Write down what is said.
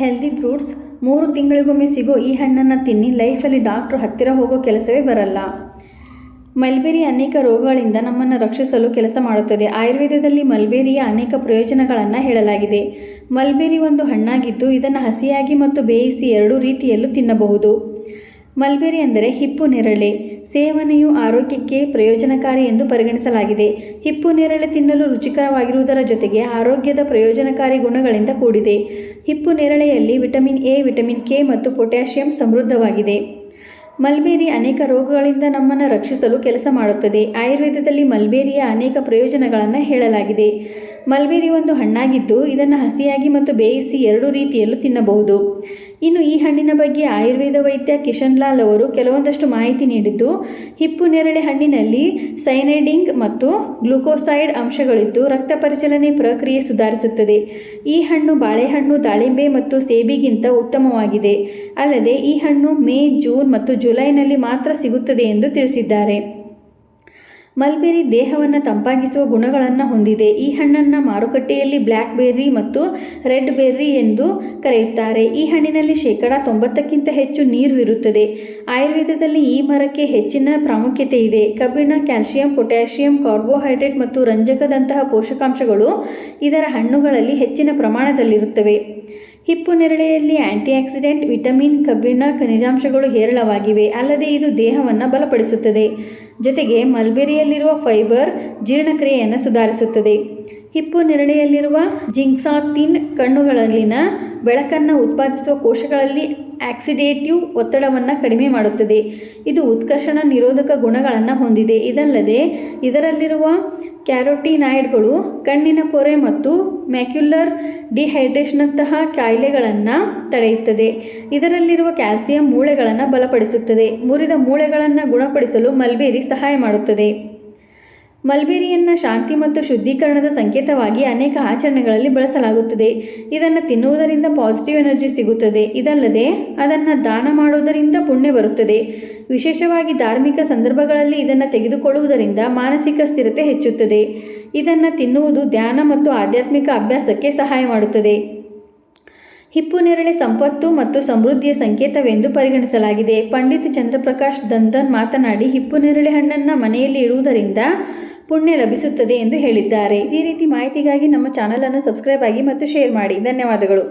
Healthy fruits ಮೂರು ತಿಂಗಳಿಗೊಮ್ಮೆ ಸಿಗೋ ಈ ಹಣ್ಣನ್ನು ತಿನ್ನಿ, ಲೈಫಲ್ಲಿ ಡಾಕ್ಟ್ರು ಹತ್ತಿರ ಹೋಗೋ ಕೆಲಸವೇ ಬರಲ್ಲ. ಮಲ್ಬೆರಿ ಅನೇಕ ರೋಗಗಳಿಂದ ನಮ್ಮನ್ನು ರಕ್ಷಿಸಲು ಕೆಲಸ ಮಾಡುತ್ತದೆ. ಆಯುರ್ವೇದದಲ್ಲಿ ಮಲ್ಬೆರಿಯ ಅನೇಕ ಪ್ರಯೋಜನಗಳನ್ನು ಹೇಳಲಾಗಿದೆ. ಮಲ್ಬೆರಿ ಒಂದು ಹಣ್ಣಾಗಿದ್ದು, ಇದನ್ನು ಹಸಿಯಾಗಿ ಮತ್ತು ಬೇಯಿಸಿ ಎರಡೂ ರೀತಿಯಲ್ಲೂ ತಿನ್ನಬಹುದು. ಮಲ್ಬೆರಿ ಅಂದರೆ ಹಿಪ್ಪು ನೇರಳೆ. ಸೇವನೆಯು ಆರೋಗ್ಯಕ್ಕೆ ಪ್ರಯೋಜನಕಾರಿ ಎಂದು ಪರಿಗಣಿಸಲಾಗಿದೆ. ಹಿಪ್ಪು ನೇರಳೆ ತಿನ್ನಲು ರುಚಿಕರವಾಗಿರುವುದರ ಜೊತೆಗೆ ಆರೋಗ್ಯದ ಪ್ರಯೋಜನಕಾರಿ ಗುಣಗಳಿಂದ ಕೂಡಿದೆ. ಹಿಪ್ಪು ನೇರಳೆಯಲ್ಲಿ ವಿಟಮಿನ್ ಎ, ವಿಟಮಿನ್ ಕೆ ಮತ್ತು ಪೊಟ್ಯಾಷಿಯಂ ಸಮೃದ್ಧವಾಗಿದೆ. ಮಲ್ಬೇರಿ ಅನೇಕ ರೋಗಗಳಿಂದ ನಮ್ಮನ್ನು ರಕ್ಷಿಸಲು ಕೆಲಸ ಮಾಡುತ್ತದೆ. ಆಯುರ್ವೇದದಲ್ಲಿ ಮಲ್ಬೇರಿಯ ಅನೇಕ ಪ್ರಯೋಜನಗಳನ್ನು ಹೇಳಲಾಗಿದೆ. ಮಲ್ಬೇರಿ ಒಂದು ಹಣ್ಣಾಗಿದ್ದು, ಇದನ್ನು ಹಸಿಯಾಗಿ ಮತ್ತು ಬೇಯಿಸಿ ಎರಡೂ ರೀತಿಯಲ್ಲೂ ತಿನ್ನಬಹುದು. ಇನ್ನು ಈ ಹಣ್ಣಿನ ಬಗ್ಗೆ ಆಯುರ್ವೇದ ವೈದ್ಯ ಕಿಶನ್ ಲಾಲ್ ಅವರು ಕೆಲವೊಂದಷ್ಟು ಮಾಹಿತಿ ನೀಡಿದ್ದು, ಹಿಪ್ಪು ನೇರಳೆ ಹಣ್ಣಿನಲ್ಲಿ ಸೈನೈಡಿಂಗ್ ಮತ್ತು ಗ್ಲೂಕೋಸೈಡ್ ಅಂಶಗಳಿದ್ದು ರಕ್ತ ಪರಿಚಲನೆ ಪ್ರಕ್ರಿಯೆ ಸುಧಾರಿಸುತ್ತದೆ. ಈ ಹಣ್ಣು ಬಾಳೆಹಣ್ಣು, ದಾಳಿಂಬೆ ಮತ್ತು ಸೇಬಿಗಿಂತ ಉತ್ತಮವಾಗಿದೆ. ಅಲ್ಲದೆ ಈ ಹಣ್ಣು ಮೇ, ಜೂನ್ ಮತ್ತು ಜುಲೈನಲ್ಲಿ ಮಾತ್ರ ಸಿಗುತ್ತದೆ ಎಂದು ತಿಳಿಸಿದ್ದಾರೆ. ಮಲ್ಬೆರಿ ದೇಹವನ್ನು ತಂಪಾಗಿಸುವ ಗುಣಗಳನ್ನು ಹೊಂದಿದೆ. ಈ ಹಣ್ಣನ್ನು ಮಾರುಕಟ್ಟೆಯಲ್ಲಿ ಬ್ಲ್ಯಾಕ್ ಬೆರ್ರಿ ಮತ್ತು ರೆಡ್ ಬೆರ್ರಿ ಎಂದು ಕರೆಯುತ್ತಾರೆ. ಈ ಹಣ್ಣಿನಲ್ಲಿ ಶೇಕಡ ತೊಂಬತ್ತಕ್ಕಿಂತ ಹೆಚ್ಚು ನೀರು ಇರುತ್ತದೆ. ಆಯುರ್ವೇದದಲ್ಲಿ ಈ ಮರಕ್ಕೆ ಹೆಚ್ಚಿನ ಪ್ರಾಮುಖ್ಯತೆ ಇದೆ. ಕಬ್ಬಿಣ, ಕ್ಯಾಲ್ಸಿಯಂ, ಪೊಟ್ಯಾಷಿಯಂ, ಕಾರ್ಬೋಹೈಡ್ರೇಟ್ ಮತ್ತು ರಂಜಕದಂತಹ ಪೋಷಕಾಂಶಗಳು ಇದರ ಹಣ್ಣುಗಳಲ್ಲಿ ಹೆಚ್ಚಿನ ಪ್ರಮಾಣದಲ್ಲಿರುತ್ತವೆ. ಹಿಪ್ಪು ನೆರಳೆಯಲ್ಲಿ ಆಕ್ಸಿಡೆಂಟ್ ವಿಟಮಿನ್, ಕಬ್ಬಿಣ, ಖನಿಜಾಂಶಗಳು ಹೇರಳವಾಗಿವೆ. ಅಲ್ಲದೆ ಇದು ದೇಹವನ್ನು ಬಲಪಡಿಸುತ್ತದೆ. ಜೊತೆಗೆ ಮಲ್ಬೆರಿಯಲ್ಲಿರುವ ಫೈಬರ್ ಜೀರ್ಣಕ್ರಿಯೆಯನ್ನು ಸುಧಾರಿಸುತ್ತದೆ. ಹಿಪ್ಪು ನೆರಳೆಯಲ್ಲಿರುವ ಜಿಂಕ್ಸಾಥಿನ್ ಕಣ್ಣುಗಳಲ್ಲಿನ ಬೆಳಕನ್ನು ಉತ್ಪಾದಿಸುವ ಕೋಶಗಳಲ್ಲಿ ಆಕ್ಸಿಡೇಟಿವ್ ಒತ್ತಡವನ್ನು ಕಡಿಮೆ ಮಾಡುತ್ತದೆ. ಇದು ಉತ್ಕರ್ಷಣ ನಿರೋಧಕ ಗುಣಗಳನ್ನು ಹೊಂದಿದೆ. ಇದಲ್ಲದೆ, ಇದರಲ್ಲಿರುವ ಕ್ಯಾರೋಟಿನಾಯ್ಡ್ಗಳು ಕಣ್ಣಿನ ಪೊರೆ ಮತ್ತು ಮ್ಯಾಕ್ಯುಲರ್ ಡಿಹೈಡ್ರೇಷನ್ನಂತಹ ಕಾಯಿಲೆಗಳನ್ನು ತಡೆಯುತ್ತದೆ. ಇದರಲ್ಲಿರುವ ಕ್ಯಾಲ್ಸಿಯಂ ಮೂಳೆಗಳನ್ನು ಬಲಪಡಿಸುತ್ತದೆ. ಮುರಿದ ಮೂಳೆಗಳನ್ನು ಗುಣಪಡಿಸಲು ಮಲ್ಬೇರಿ ಸಹಾಯ ಮಾಡುತ್ತದೆ. ಮಲ್ಬೇರಿಯನ್ನು ಶಾಂತಿ ಮತ್ತು ಶುದ್ಧೀಕರಣದ ಸಂಕೇತವಾಗಿ ಅನೇಕ ಆಚರಣೆಗಳಲ್ಲಿ ಬಳಸಲಾಗುತ್ತದೆ. ಇದನ್ನು ತಿನ್ನುವುದರಿಂದ ಪಾಸಿಟಿವ್ ಎನರ್ಜಿ ಸಿಗುತ್ತದೆ. ಇದಲ್ಲದೆ, ಅದನ್ನು ದಾನ ಮಾಡುವುದರಿಂದ ಪುಣ್ಯ ಬರುತ್ತದೆ. ವಿಶೇಷವಾಗಿ ಧಾರ್ಮಿಕ ಸಂದರ್ಭಗಳಲ್ಲಿ ಇದನ್ನು ತೆಗೆದುಕೊಳ್ಳುವುದರಿಂದ ಮಾನಸಿಕ ಸ್ಥಿರತೆ ಹೆಚ್ಚುತ್ತದೆ. ಇದನ್ನು ತಿನ್ನುವುದು ಧ್ಯಾನ ಮತ್ತು ಆಧ್ಯಾತ್ಮಿಕ ಅಭ್ಯಾಸಕ್ಕೆ ಸಹಾಯ ಮಾಡುತ್ತದೆ. ಹಿಪ್ಪು ನೇರಳೆ ಸಂಪತ್ತು ಮತ್ತು ಸಮೃದ್ಧಿಯ ಸಂಕೇತವೆಂದು ಪರಿಗಣಿಸಲಾಗಿದೆ. ಪಂಡಿತ್ ಚಂದ್ರಪ್ರಕಾಶ್ ದಂದನ್ ಮಾತನಾಡಿ, ಹಿಪ್ಪು ನೇರಳೆ ಹಣ್ಣನ್ನು ಮನೆಯಲ್ಲಿ ಇಡುವುದರಿಂದ ಪುಣ್ಯ ಲಭಿಸುತ್ತದೆ ಎಂದು ಹೇಳಿದ್ದಾರೆ. ಇದೇ ರೀತಿ ಮಾಹಿತಿಗಾಗಿ ನಮ್ಮ ಚಾನಲನ್ನು ಸಬ್ಸ್ಕ್ರೈಬ್ ಆಗಿ ಮತ್ತು ಶೇರ್ ಮಾಡಿ. ಧನ್ಯವಾದಗಳು.